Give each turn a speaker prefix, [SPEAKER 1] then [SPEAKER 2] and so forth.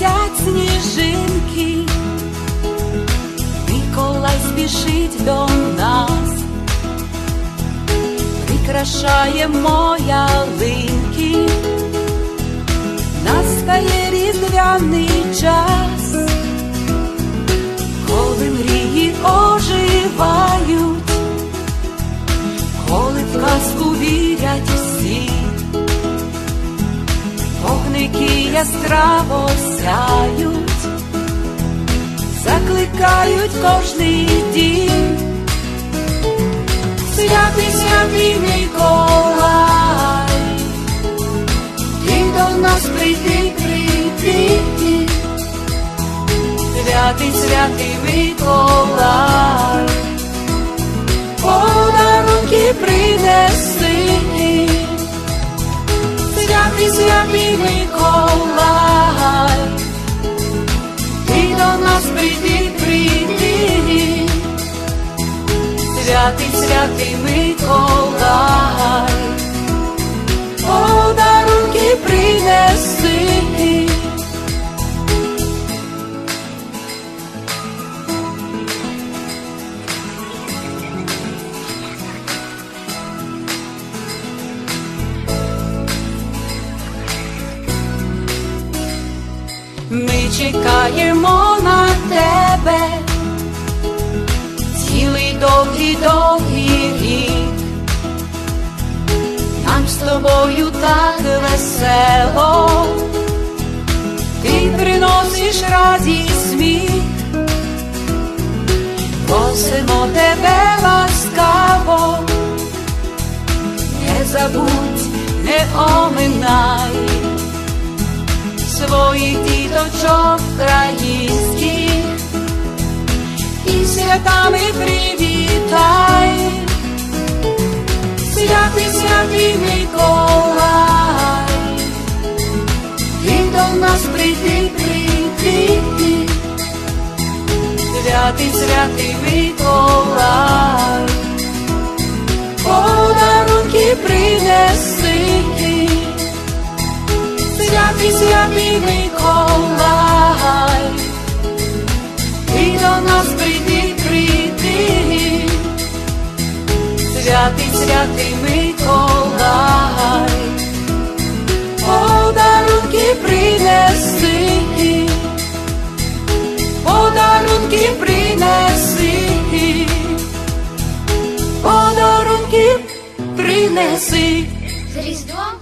[SPEAKER 1] летять сніжинки, Миколай спішить до нас, прикрашає моя ялинки, яскраво сяють, закликають кожний дім. Святий, святий Миколай, ти до нас прийди, прийди. Святий, святий Миколай, подарунки принеси. Святий, святий Миколай, прийди, прийди, святий, святий Миколай, подарунки принеси. Ми чекаємо тобою так весело, ти приносиш радість сміх, просимо тебе ласкаво, не забудь, не оминай своїх діточок українських святий, Миколай, ти до нас прийди, прийди, святий, святий Миколай, подарунки принеси. Святий, святий Миколай, ти до нас прийди, прийди, святий, святий Миколай, принеси.
[SPEAKER 2] З Різдвом